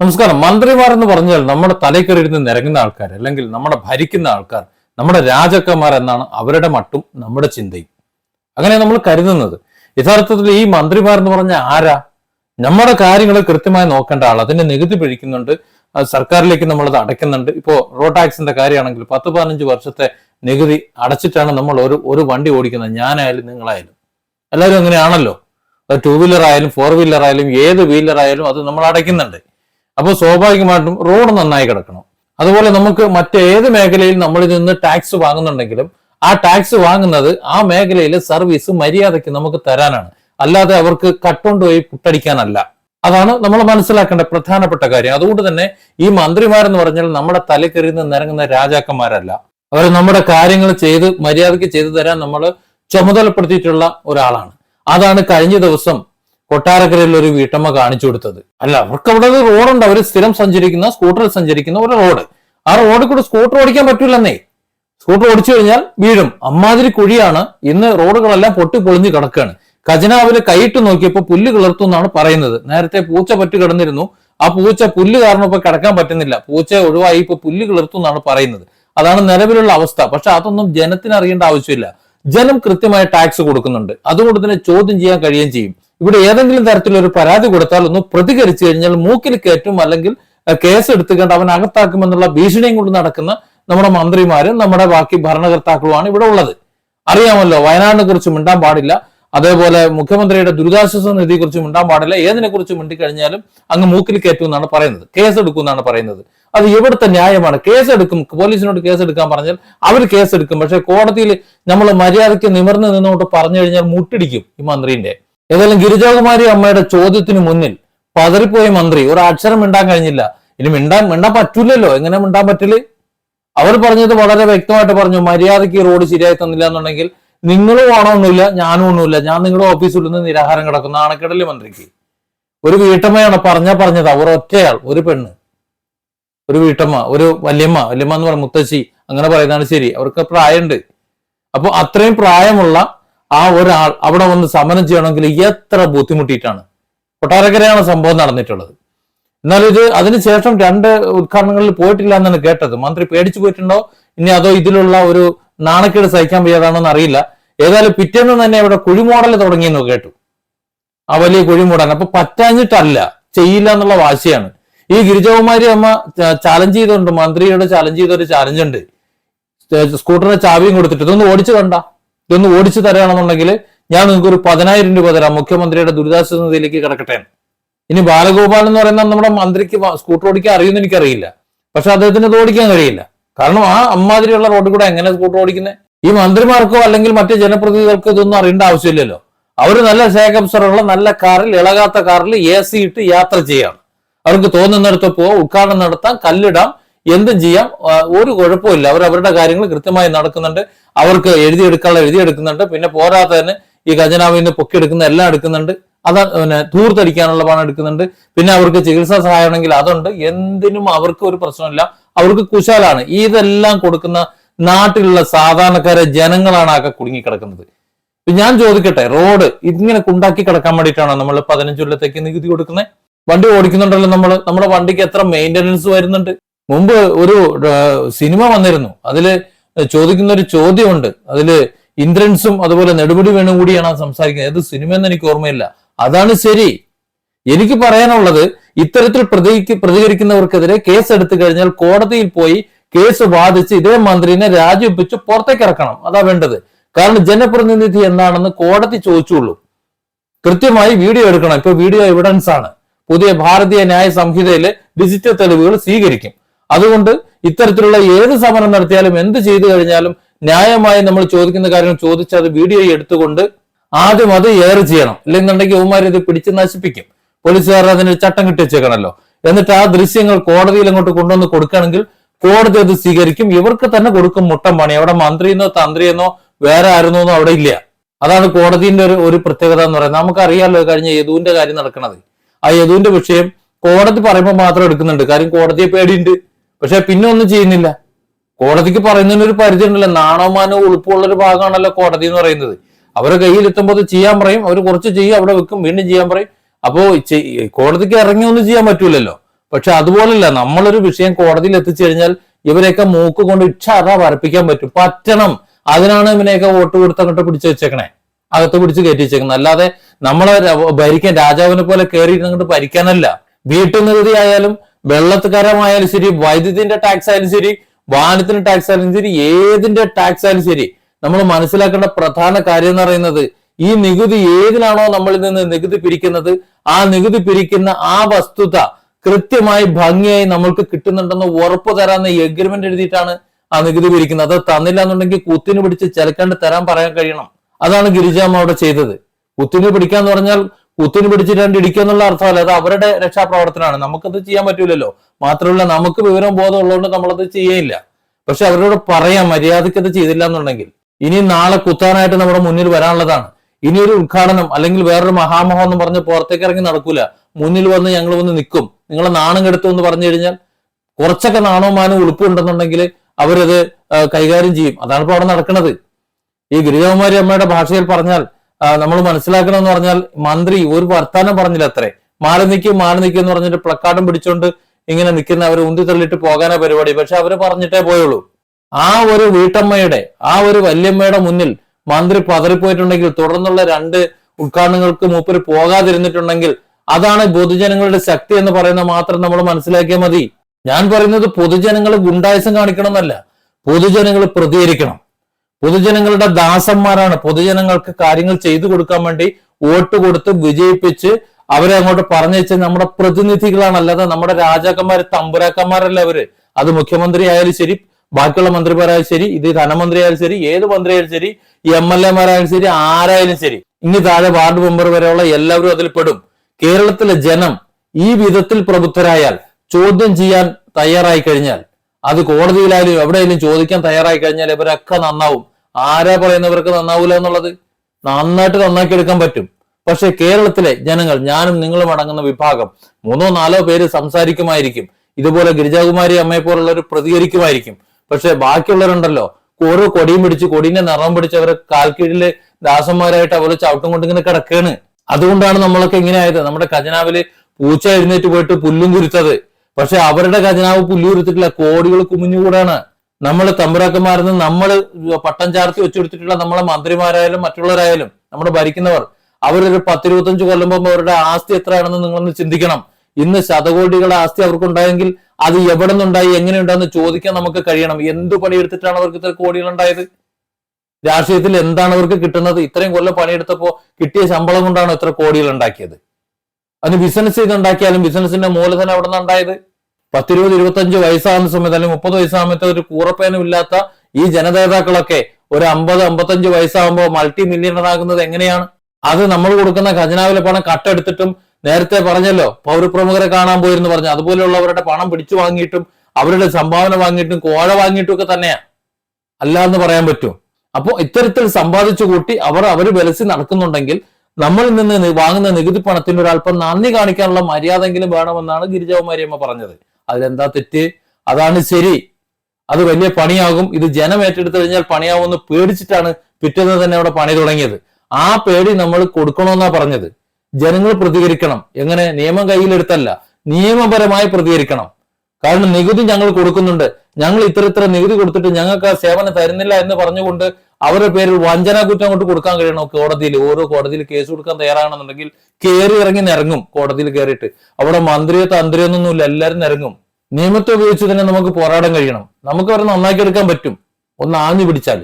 നമസ്കാരം. മന്ത്രിമാർ എന്ന് പറഞ്ഞാൽ നമ്മുടെ തലക്കറിയിരുന്ന് നിരങ്ങുന്ന ആൾക്കാർ അല്ലെങ്കിൽ നമ്മുടെ ഭരിക്കുന്ന ആൾക്കാർ നമ്മുടെ രാജാക്കന്മാർ എന്നാണ് അവരുടെ മട്ടും നമ്മുടെ ചിന്തയും. അങ്ങനെ നമ്മൾ കരുതുന്നത്. യഥാർത്ഥത്തിൽ ഈ മന്ത്രിമാർ എന്ന് പറഞ്ഞ ആരാ? നമ്മുടെ കാര്യങ്ങൾ കൃത്യമായി നോക്കേണ്ട ആൾ അതിന്റെ നികുതി പിഴിക്കുന്നുണ്ട്. സർക്കാരിലേക്ക് നമ്മളത് അടയ്ക്കുന്നുണ്ട്. ഇപ്പോ റോഡ് ടാക്സിന്റെ കാര്യമാണെങ്കിൽ പത്ത് പതിനഞ്ച് വർഷത്തെ നികുതി അടച്ചിട്ടാണ് നമ്മൾ ഒരു ഒരു വണ്ടി ഓടിക്കുന്നത്. ഞാനായാലും നിങ്ങളായാലും. എല്ലാവരും അങ്ങനെയാണല്ലോ. ടൂ വീലർ ആയാലും ഫോർ വീലർ ആയാലും ഏത് വീലർ ആയാലും അത് നമ്മൾ അടയ്ക്കുന്നുണ്ട്. അപ്പോൾ സ്വാഭാവികമായിട്ടും റോഡ് നന്നായി കിടക്കണം. അതുപോലെ നമുക്ക് മറ്റേത് മേഖലയിൽ നമ്മളിൽ നിന്ന് ടാക്സ് വാങ്ങുന്നുണ്ടെങ്കിലും ആ ടാക്സ് വാങ്ങുന്നത് ആ മേഖലയിലെ സർവീസ് മര്യാദയ്ക്ക് നമുക്ക് തരാനാണ്. അല്ലാതെ അവർക്ക് കട്ടുകൊണ്ടുപോയി പുട്ടടിക്കാനല്ല. അതാണ് നമ്മൾ മനസ്സിലാക്കേണ്ട പ്രധാനപ്പെട്ട കാര്യം. അതുകൊണ്ട് തന്നെ ഈ മന്ത്രിമാരെന്ന് പറഞ്ഞാൽ നമ്മുടെ തലക്കെറി നിന്ന് ഇറങ്ങുന്ന രാജാക്കന്മാരല്ല. അവർ നമ്മുടെ കാര്യങ്ങൾ ചെയ്ത് മര്യാദയ്ക്ക് ചെയ്തു തരാൻ നമ്മൾ ചുമതലപ്പെടുത്തിയിട്ടുള്ള ഒരാളാണ്. അതാണ് കഴിഞ്ഞ ദിവസം കൊട്ടാരക്കരയിൽ ഒരു വീട്ടമ്മ കാണിച്ചു കൊടുത്തത്. അല്ല അവർക്ക് അവിടെ ഒരു റോഡുണ്ട്. അവർ സ്ഥിരം സഞ്ചരിക്കുന്ന സ്കൂട്ടറിൽ സഞ്ചരിക്കുന്ന ഒരു റോഡ്. ആ റോഡിൽ കൂടെ സ്കൂട്ടർ ഓടിക്കാൻ പറ്റൂലെന്നേ സ്കൂട്ടർ ഓടിച്ചു കഴിഞ്ഞാൽ വീഴും. അമ്മാതിരി കുഴിയാണ്. ഇന്ന് റോഡുകളെല്ലാം പൊട്ടി പൊളിഞ്ഞു കിടക്കുകയാണ് ഖജനാവിലെ കൈയിട്ട് നോക്കിയപ്പോൾ പുല്ല് കിളർത്തു എന്നാണ് പറയുന്നത്. നേരത്തെ പൂച്ച പറ്റി കിടന്നിരുന്നു. ആ പൂച്ച പുല്ല് കാരണം ഇപ്പൊ കിടക്കാൻ പറ്റുന്നില്ല. പൂച്ച ഒഴിവായി ഇപ്പൊ പുല്ല് കിളർത്തു എന്നാണ് പറയുന്നത്. അതാണ് നിലവിലുള്ള അവസ്ഥ. പക്ഷെ അതൊന്നും ജനത്തിന് അറിയേണ്ട ആവശ്യമില്ല. ജനം കൃത്യമായ ടാക്സ് കൊടുക്കുന്നുണ്ട്. അതുകൊണ്ട് തന്നെ ചോദ്യം ചെയ്യാൻ കഴിയുകയും ചെയ്യും. ഇവിടെ ഏതെങ്കിലും തരത്തിലൊരു പരാതി കൊടുത്താൽ ഒന്ന് പ്രതികരിച്ചു കഴിഞ്ഞാൽ മൂക്കിൽ കയറ്റും അല്ലെങ്കിൽ കേസ് എടുത്തുകൊണ്ട് അവൻ അകത്താക്കുമെന്നുള്ള ഭീഷണിയും കൊണ്ട് നടക്കുന്ന നമ്മുടെ മന്ത്രിമാരും നമ്മുടെ ബാക്കി ഭരണകർത്താക്കളുമാണ് ഇവിടെ ഉള്ളത്. അറിയാമല്ലോ വയനാടിനെ കുറിച്ച് മിണ്ടാൻ പാടില്ല. അതേപോലെ മുഖ്യമന്ത്രിയുടെ ദുരിതാശ്വാസ നിധിയെ കുറിച്ച് മിണ്ടാൻ പാടില്ല. ഏതിനെ കുറിച്ച് മിണ്ടിക്കഴിഞ്ഞാലും അങ്ങ് മൂക്കിൽ കയറ്റും എന്നാണ് പറയുന്നത്. കേസ് എടുക്കും എന്നാണ് പറയുന്നത്. അത് ഇവിടുത്തെ ന്യായമാണ്? കേസ് എടുക്കും പോലീസിനോട് കേസ് എടുക്കാൻ പറഞ്ഞാൽ അവർ കേസ് എടുക്കും പക്ഷെ കോടതിയിൽ നമ്മൾ മര്യാദയ്ക്ക് നിവർന്ന് നിന്നുകൊണ്ട് പറഞ്ഞു കഴിഞ്ഞാൽ മുട്ടിടിക്കും ഈ മന്ത്രിന്റെ ഏതായാലും ഗിരിജാകുമാരി അമ്മയുടെ ചോദ്യത്തിന് മുന്നിൽ പതറിപ്പോയ മന്ത്രി. ഒരു അക്ഷരം മിണ്ടാൻ കഴിഞ്ഞില്ല. ഇനി മിണ്ടാൻ മിണ്ടാൻ പറ്റൂലല്ലോ. എങ്ങനെ മിണ്ടാൻ പറ്റില്ല അവർ പറഞ്ഞത് വളരെ വ്യക്തമായിട്ട് പറഞ്ഞു. മര്യാദയ്ക്ക് റോഡ് ശരിയായി തന്നില്ല എന്നുണ്ടെങ്കിൽ നിങ്ങളും ഓണമൊന്നുമില്ല ഞാനും ഒന്നുമില്ല. ഞാൻ നിങ്ങളുടെ ഓഫീസിൽ നിന്ന് നിരാഹാരം കിടക്കുന്ന. ആണക്കിടൽ മന്ത്രിക്ക്. ഒരു വീട്ടമ്മയാണ് പറഞ്ഞ പറഞ്ഞത്. അവർ ഒറ്റയാൾ ഒരു പെണ്ണ്. ഒരു വീട്ടമ്മ ഒരു വല്യമ്മ. വല്യമ്മ എന്ന് പറഞ്ഞ മുത്തശ്ശി. അങ്ങനെ പറയുന്നതാണ് ശരി. അവർക്ക് പ്രായമുണ്ട്. അപ്പൊ അത്രയും പ്രായമുള്ള ആ ഒരാൾ അവിടെ വന്ന് സമരം ചെയ്യണമെങ്കിൽ എത്ര ബുദ്ധിമുട്ടിയിട്ടാണ്? കൊട്ടാരക്കരയാണ് സംഭവം നടന്നിട്ടുള്ളത്. എന്നാൽ ഇത് അതിനുശേഷം രണ്ട് ഉദ്ഘാടനങ്ങളിൽ പോയിട്ടില്ല എന്നാണ് കേട്ടത്. മന്ത്രി പേടിച്ചു പോയിട്ടുണ്ടോ? ഇനി അതോ ഇതിലുള്ള ഒരു നാണക്കേട് സഹിക്കാൻ വയ്യാതാണെന്ന് അറിയില്ല. ഏതായാലും പിറ്റേന്ന് തന്നെ ഇവിടെ കുഴിമോടൽ തുടങ്ങിയെന്ന് കേട്ടു. ആ വലിയ കുഴിമൂടാൻ അപ്പൊ പറ്റാഞ്ഞിട്ടല്ല ചെയ്യില്ല എന്നുള്ള വാശിയാണ്. ഈ ഗിരിജകുമാരി അമ്മ ചാലഞ്ച് ചെയ്തുണ്ട് മന്ത്രിയോട് ചാലഞ്ച് ചെയ്ത ഒരു ചാലഞ്ച് ഉണ്ട്. സ്കൂട്ടറിന്റെ ചാവിയും കൊടുത്തിട്ട്. ഇതൊന്ന് ഓടിച്ചു കണ്ട. ഇതൊന്ന് ഓടിച്ചു തരാണെന്നുണ്ടെങ്കിൽ ഞാൻ നിങ്ങൾക്ക് ഒരു പതിനായിരം രൂപ തരാം. മുഖ്യമന്ത്രിയുടെ ദുരിതാശ്വാസ നിധിയിലേക്ക് കിടക്കട്ടെ ഇനി ബാലഗോപാൽ എന്ന് പറയുന്ന നമ്മുടെ മന്ത്രിക്ക് സ്കൂട്ടർ ഓടിക്കാൻ അറിയുമെന്ന് എനിക്കറിയില്ല. പക്ഷെ അദ്ദേഹത്തിന് ഇത് ഓടിക്കാൻ കഴിയില്ല. കാരണം ആ അമ്മാതിരിയുള്ള റോഡിൽ കൂടെ എങ്ങനെ സ്കൂട്ടർ ഓടിക്കുന്നത് ഈ മന്ത്രിമാർക്കോ അല്ലെങ്കിൽ മറ്റ് ജനപ്രതിനിധികൾക്കോ ഇതൊന്നും അറിയേണ്ട ആവശ്യമില്ലല്ലോ. അവർ നല്ല ശേഖംസറുള്ള നല്ല കാറിൽ ഇളകാത്ത കാറിൽ എ സി ഇട്ട് യാത്ര ചെയ്യാണ്. അവർക്ക് തോന്നുന്നിടത്ത് പോവാം ഉദ്ഘാടനം നടത്താം കല്ലിടാം എന്തും ചെയ്യാം. ഒരു കുഴപ്പമില്ല അവർ അവരുടെ കാര്യങ്ങൾ കൃത്യമായി നടക്കുന്നുണ്ട്. അവർക്ക് എഴുതിയെടുക്കാനുള്ള എഴുതിയെടുക്കുന്നുണ്ട്. പിന്നെ പോരാത്തതിന് ഈ ഖജനാവിൽ നിന്ന് പൊക്കിയെടുക്കുന്ന എല്ലാം എടുക്കുന്നുണ്ട്. അത് പിന്നെ ധൂർത്തടിക്കാനുള്ള പണം എടുക്കുന്നുണ്ട്. പിന്നെ അവർക്ക് ചികിത്സാ സഹായമാണെങ്കിൽ അതുണ്ട്. എന്തിനും അവർക്ക് ഒരു പ്രശ്നമില്ല അവർക്ക് കുശാലാണ്. ഇതെല്ലാം കൊടുക്കുന്ന നാട്ടിലുള്ള സാധാരണക്കാരെ ജനങ്ങളാണ് ആകെ കുടുങ്ങിക്കിടക്കുന്നത്. കിടക്കുന്നത് ഞാൻ ചോദിക്കട്ടെ റോഡ് ഇങ്ങനെ കുണ്ടാക്കി കിടക്കാൻ വേണ്ടിയിട്ടാണോ നമ്മൾ പതിനഞ്ച് കൊല്ലത്തേക്ക് നികുതി കൊടുക്കുന്നത് വണ്ടി ഓടിക്കുന്നുണ്ടല്ലോ നമ്മൾ നമ്മുടെ വണ്ടിക്ക് എത്ര മെയിന്റനൻസ് വരുന്നുണ്ട്? മുമ്പ് ഒരു സിനിമ വന്നിരുന്നു. അതിൽ ചോദിക്കുന്ന ഒരു ചോദ്യമുണ്ട്. അതിൽ ഇന്ദ്രൻസും അതുപോലെ നെടുപടി വേണു കൂടിയാണ് സംസാരിക്കുന്നത്. ഏത് സിനിമയെന്ന് എനിക്ക് ഓർമ്മയില്ല. അതാണ് ശരി. എനിക്ക് പറയാനുള്ളത് ഇത്തരത്തിൽ പ്രതി പ്രതികരിക്കുന്നവർക്കെതിരെ കേസ് എടുത്തു കഴിഞ്ഞാൽ കോടതിയിൽ പോയി കേസ് വാദിച്ച് ഇതേ മന്ത്രിനെ രാജിവെപ്പിച്ച് പുറത്തേക്ക് ഇറക്കണം. അതാ വേണ്ടത്. കാരണം ജനപ്രതിനിധി എന്താണെന്ന് കോടതി ചോദിച്ചുള്ളൂ. കൃത്യമായി വീഡിയോ എടുക്കണം. ഇപ്പൊ വീഡിയോ എവിഡൻസ് ആണ്. പുതിയ ഭാരതീയ ന്യായ സംഹിതയിലെ ഡിജിറ്റൽ തെളിവുകൾ സ്വീകരിക്കും. അതുകൊണ്ട് ഇത്തരത്തിലുള്ള ഏത് സമരം നടത്തിയാലും എന്ത് ചെയ്തു കഴിഞ്ഞാലും ന്യായമായി നമ്മൾ ചോദിക്കുന്ന കാര്യം ചോദിച്ച് അത് വീഡിയോ എടുത്തുകൊണ്ട് ആദ്യം അത് എയർ ചെയ്യണം. ഇല്ലെന്നുണ്ടെങ്കിൽ ഉമാർ ഇത് പിടിച്ച് നശിപ്പിക്കും. പോലീസുകാർ അതിന് ചട്ടം കിട്ടിച്ചേക്കണല്ലോ എന്നിട്ട് ആ ദൃശ്യങ്ങൾ കോടതിയിൽ അങ്ങോട്ട് കൊണ്ടുവന്ന് കൊടുക്കുകയാണെങ്കിൽ കോടതി അത് സ്വീകരിക്കും. ഇവർക്ക് തന്നെ കൊടുക്കും മുട്ടം പണി. അവിടെ മന്ത്രിയെന്നോ തന്ത്രിയെന്നോ വേറെ ആയിരുന്നോ അവിടെ ഇല്ല. അതാണ് കോടതിന്റെ ഒരു ഒരു പ്രത്യേകത എന്ന് പറയുന്നത്. നമുക്കറിയാലോ കഴിഞ്ഞ യദുവിന്റെ കാര്യം നടക്കണത്. ആ യദുവിന്റെ വിഷയം കോടതി പറയുമ്പോൾ മാത്രം എടുക്കുന്നുണ്ട്. കാര്യം കോടതിയെ പേടിയുണ്ട്. പക്ഷെ പിന്നെ ഒന്നും ചെയ്യുന്നില്ല. കോടതിക്ക് പറയുന്നതിന് ഒരു പരിധി ഉണ്ടല്ലോ നാണവമാനവും ഉളുപ്പുള്ള ഒരു ഭാഗമാണല്ലോ കോടതി എന്ന് പറയുന്നത്. അവരെ കയ്യിലെത്തുമ്പോൾ ചെയ്യാൻ പറയും. അവർ കുറച്ച് ചെയ്യും അവിടെ വെക്കും വീണ്ടും ചെയ്യാൻ പറയും. അപ്പോ കോടതിക്ക് ഇറങ്ങി ഒന്നും ചെയ്യാൻ പറ്റൂലല്ലോ. പക്ഷെ അതുപോലല്ല നമ്മളൊരു വിഷയം കോടതിയിൽ എത്തിച്ചു കഴിഞ്ഞാൽ ഇവരെയൊക്കെ മൂക്ക് കൊണ്ട് ഇച്ഛാറ വരപ്പിക്കാൻ പറ്റും. പറ്റണം. അതിനാണ് ഇവനെയൊക്കെ വോട്ട് കൊടുത്ത് അങ്ങോട്ട് പിടിച്ചു വെച്ചേക്കണേ. അകത്ത് പിടിച്ച് കയറ്റി വെച്ചേക്കുന്നത് അല്ലാതെ നമ്മളെ ഭരിക്കാൻ രാജാവിനെ പോലെ കയറി അങ്ങോട്ട് ഭരിക്കാനല്ല. വീട്ടുനികുതി ആയാലും വെള്ളത്തുകരമായാലും ശരി വൈദ്യുതിന്റെ ടാക്സ് ആയാലും ശരി വാഹനത്തിന്റെ ടാക്സ് ആയാലും ശരി ഏതിന്റെ ടാക്സ് ആയാലും ശരി നമ്മൾ മനസ്സിലാക്കേണ്ട പ്രധാന കാര്യം എന്ന് പറയുന്നത് ഈ നികുതി ഏതിനാണോ നമ്മളിൽ നിന്ന് നികുതി പിരിക്കുന്നത്? ആ നികുതി പിരിക്കുന്ന ആ വസ്തുത കൃത്യമായി ഭംഗിയായി നമ്മൾക്ക് കിട്ടുന്നുണ്ടെന്ന് ഉറപ്പ് തരാന്ന് എഗ്രിമെന്റ് എഴുതിയിട്ടാണ് ആ നികുതി പിരിക്കുന്നത്. അത് തന്നില്ല എന്നുണ്ടെങ്കിൽ കുത്തിന് പിടിച്ച് ചിലക്കാണ്ട് തരാൻ പറയാൻ കഴിയണം. അതാണ് ഗിരിജാമ്മ അവിടെ ചെയ്തത്. കുത്തിന് പിടിക്കാന്ന് പറഞ്ഞാൽ കുത്തിന് പിടിച്ചിട്ട് ഇടിക്കുക എന്നുള്ള അർത്ഥമല്ല അത് അവരുടെ രക്ഷാപ്രവർത്തനമാണ്. നമുക്കത് ചെയ്യാൻ പറ്റൂലല്ലോ. മാത്രമല്ല നമുക്ക് വിവരം ബോധം ഉള്ളതുകൊണ്ട് നമ്മളത് ചെയ്യയില്ല. പക്ഷെ അവരോട് പറയാം മര്യാദയ്ക്ക് അത് ചെയ്തില്ല എന്നുണ്ടെങ്കിൽ ഇനി നാളെ കുത്താനായിട്ട് നമ്മുടെ മുന്നിൽ വരാനുള്ളതാണ്. ഇനി ഒരു ഉദ്ഘാടനം അല്ലെങ്കിൽ വേറൊരു മഹാമഹം എന്ന് പറഞ്ഞ് പുറത്തേക്ക് ഇറങ്ങി നടക്കൂല. മുന്നിൽ വന്ന് ഞങ്ങൾ വന്ന് നിൽക്കും. നിങ്ങളെ നാണം കെടുത്തു എന്ന് പറഞ്ഞു കഴിഞ്ഞാൽ കുറച്ചൊക്കെ നാണവും മാനവും ഉളുപ്പുണ്ടെന്നുണ്ടെങ്കിൽ അവരത് കൈകാര്യം ചെയ്യും. അതാണ് ഇപ്പോൾ അവിടെ നടക്കുന്നത് ഈ ഗിരിജകുമാരി അമ്മയുടെ ഭാഷയിൽ പറഞ്ഞാൽ നമ്മൾ മനസ്സിലാക്കണം എന്ന് പറഞ്ഞാൽ മന്ത്രി ഒരു വർത്താനം പറഞ്ഞില്ല അത്രേ. മാറി നിൽക്കും മാറി നിൽക്കും എന്ന് പറഞ്ഞിട്ട് പ്ലക്കാർഡും പിടിച്ചോണ്ട് ഇങ്ങനെ നിൽക്കുന്ന അവർ ഉന്തി തള്ളിയിട്ട് പോകാനാ പരിപാടി. പക്ഷെ അവർ പറഞ്ഞിട്ടേ പോയുള്ളൂ. ആ ഒരു വീട്ടമ്മയുടെ ആ ഒരു വല്യമ്മയുടെ മുന്നിൽ മന്ത്രി പതറിപ്പോയിട്ടുണ്ടെങ്കിൽ തുടർന്നുള്ള രണ്ട് ഉദ്ഘാടനങ്ങൾക്ക് മൂപ്പര് പോകാതിരുന്നിട്ടുണ്ടെങ്കിൽ അതാണ് പൊതുജനങ്ങളുടെ ശക്തി എന്ന് പറയുന്ന മാത്രം നമ്മൾ മനസ്സിലാക്കിയാൽ മതി. ഞാൻ പറയുന്നത് പൊതുജനങ്ങൾ ഗുണ്ടായസം കാണിക്കണം എന്നല്ല പൊതുജനങ്ങൾ പ്രതികരിക്കണം. പൊതുജനങ്ങളുടെ ദാസന്മാരാണ്. പൊതുജനങ്ങൾക്ക് കാര്യങ്ങൾ ചെയ്തു കൊടുക്കാൻ വേണ്ടി വോട്ട് കൊടുത്ത് വിജയിപ്പിച്ച് അവരെ അങ്ങോട്ട് പറഞ്ഞയച്ച നമ്മുടെ പ്രതിനിധികളാണ്. അല്ലാതെ നമ്മുടെ രാജാക്കന്മാര് തമ്പുരാക്കന്മാരല്ല അവർ? അത് മുഖ്യമന്ത്രി ആയാലും ശരി ബാക്കിയുള്ള മന്ത്രിമാരായാലും ശരി ഇത് ധനമന്ത്രി ആയാലും ശരി ഏത് മന്ത്രി ആയാലും ശരി എം എൽ എമാരായാലും ശരി ആരായാലും ശരി. ഇനി താഴെ വാർഡ് മെമ്പർ വരെയുള്ള എല്ലാവരും അതിൽ പെടും. കേരളത്തിലെ ജനം ഈ വിധത്തിൽ പ്രബുദ്ധരായാൽ ചോദ്യം ചെയ്യാൻ തയ്യാറായി കഴിഞ്ഞാൽ അത് കോടതിയിലായാലും എവിടെയെങ്കിലും ചോദിക്കാൻ തയ്യാറായി കഴിഞ്ഞാൽ ഇവരൊക്കെ നന്നാവും. ആരാ പറയുന്നവർക്ക് നന്നാവൂല എന്നുള്ളത്? നന്നായിട്ട് നന്നാക്കി എടുക്കാൻ പറ്റും. പക്ഷെ കേരളത്തിലെ ജനങ്ങൾ ഞാനും നിങ്ങളും അടങ്ങുന്ന വിഭാഗം മൂന്നോ നാലോ പേര് സംസാരിക്കുമായിരിക്കും. ഇതുപോലെ ഗിരിജാകുമാരി അമ്മയെ പോലുള്ളവർ പ്രതികരിക്കുമായിരിക്കും. പക്ഷെ ബാക്കിയുള്ളവരുണ്ടല്ലോ. ഓരോ കൊടിയും പിടിച്ച് കൊടിന്റെ നിറം പിടിച്ച് അവരെ കാൽക്കീഴിൽ ദാസന്മാരായിട്ട് അവർ ചവിട്ടും കൊണ്ട് ഇങ്ങനെ കിടക്കുകയാണ് അതുകൊണ്ടാണ് നമ്മളൊക്കെ ഇങ്ങനെ ആയത്. നമ്മുടെ ഖജനാവിൽ പൂച്ച എഴുന്നേറ്റ് പോയിട്ട് പുല്ലും കുരുത്തത്. പക്ഷെ അവരുടെ ഖജനാവ് പുല്ലു കുരുത്തിട്ടില്ല കോടികൾ കുമിഞ്ഞുകൂടാണ്. നമ്മൾ തമ്പുരാക്കന്മാരെന്ന് നമ്മൾ പട്ടം ചാർത്തി വെച്ചെടുത്തിട്ടുള്ള നമ്മളെ മന്ത്രിമാരായാലും മറ്റുള്ളവരായാലും നമ്മുടെ ഭരിക്കുന്നവർ അവരൊരു പത്തിരുപത്തഞ്ച് കൊല്ലുമ്പോൾ അവരുടെ ആസ്തി എത്രയാണെന്ന് നിങ്ങളൊന്ന് ചിന്തിക്കണം. ഇന്ന് ശതകോടികളുടെ ആസ്തി അവർക്കുണ്ടായെങ്കിൽ അത് എവിടെ നിന്നുണ്ടായി എങ്ങനെയുണ്ടാന്ന് ചോദിക്കാൻ നമുക്ക് കഴിയണം. എന്ത് പണിയെടുത്തിട്ടാണ് അവർക്ക് ഇത്ര കോടികൾ ഉണ്ടായത് രാഷ്ട്രീയത്തിൽ എന്താണ് അവർക്ക് കിട്ടുന്നത്? ഇത്രയും കൊല്ലം പണിയെടുത്തപ്പോ കിട്ടിയ ശമ്പളം കൊണ്ടാണ് ഇത്ര കോടികൾ ഉണ്ടാക്കിയത്? അതിന് ബിസിനസ് ചെയ്തുണ്ടാക്കിയാലും ബിസിനസിന്റെ മൂലധനം എവിടെ നിന്ന് ഉണ്ടായത്? പത്തിരുപത് ഇരുപത്തഞ്ച് വയസ്സാകുന്ന സമയത്ത് അല്ലെങ്കിൽ മുപ്പത് വയസ്സാകുമ്പോൾ ഒരു കൂറപ്പേനും ഇല്ലാത്ത ഈ ജനനേതാക്കളൊക്കെ ഒരു അമ്പത് അമ്പത്തഞ്ച് വയസ്സാകുമ്പോൾ മൾട്ടി മില്യണർ ആകുന്നത് എങ്ങനെയാണ്? അത് നമ്മൾ കൊടുക്കുന്ന ഖജനാവിലെ പണം കട്ടെടുത്തിട്ടും നേരത്തെ പറഞ്ഞല്ലോ പൗരപ്രമുഖരെ കാണാൻ പോയിരുന്നു പറഞ്ഞു. അതുപോലെയുള്ളവരുടെ പണം പിടിച്ചു വാങ്ങിയിട്ടും അവരുടെ സംഭാവന വാങ്ങിയിട്ടും കോഴ വാങ്ങിയിട്ടും ഒക്കെ തന്നെയാ. അല്ല എന്ന് പറയാൻ പറ്റും. അപ്പോൾ ഇത്തരത്തിൽ സമ്പാദിച്ചു കൂട്ടി അവർ അവർ വെലസി നടക്കുന്നുണ്ടെങ്കിൽ നമ്മളിൽ നിന്ന് വാങ്ങുന്ന നികുതി പണത്തിന് ഒരല്പം നന്ദി കാണിക്കാനുള്ള മര്യാദെങ്കിലും വേണമെന്നാണ് ഗിരിജാകുമാരിയമ്മ പറഞ്ഞത്. അതിലെന്താ തെറ്റ്? അതാണ് ശരി. അത് വലിയ പണിയാകും. ഇത് ജനം ഏറ്റെടുത്തു കഴിഞ്ഞാൽ പണിയാവുമെന്ന് പേടിച്ചിട്ടാണ് പിറ്റേന്ന് തന്നെ അവിടെ പണി തുടങ്ങിയത്. ആ പേടി നമ്മൾ കൊടുക്കണമെന്നാ പറഞ്ഞത്. ജനങ്ങൾ പ്രതികരിക്കണം. എങ്ങനെ? നിയമം കയ്യിലെടുത്തല്ല. നിയമപരമായി പ്രതികരിക്കണം. കാരണം നികുതി ഞങ്ങൾ കൊടുക്കുന്നുണ്ട്. ഞങ്ങൾ ഇത്ര ഇത്ര നികുതി കൊടുത്തിട്ട് ഞങ്ങൾക്ക് ആ സേവനം തരുന്നില്ല എന്ന് പറഞ്ഞുകൊണ്ട് അവരുടെ പേരിൽ വഞ്ചന കുറ്റം കൊണ്ട് കൊടുക്കാൻ കഴിയണോ കോടതിയിൽ? ഓരോ കോടതിയിൽ കേസ് കൊടുക്കാൻ തയ്യാറാണെന്നുണ്ടെങ്കിൽ കയറി ഇറങ്ങി നിരങ്ങും കോടതിയിൽ കയറിയിട്ട് അവിടെ മന്ത്രിയോ തന്ത്രിയോ ഒന്നുമില്ല എല്ലാവരും നിരങ്ങും. നിയമത്തെ ഉപയോഗിച്ച് തന്നെ നമുക്ക് പോരാടാൻ കഴിയണം. നമുക്ക് അവരെ നന്നാക്കി എടുക്കാൻ പറ്റും. ഒന്ന് ആഞ്ഞു പിടിച്ചാൽ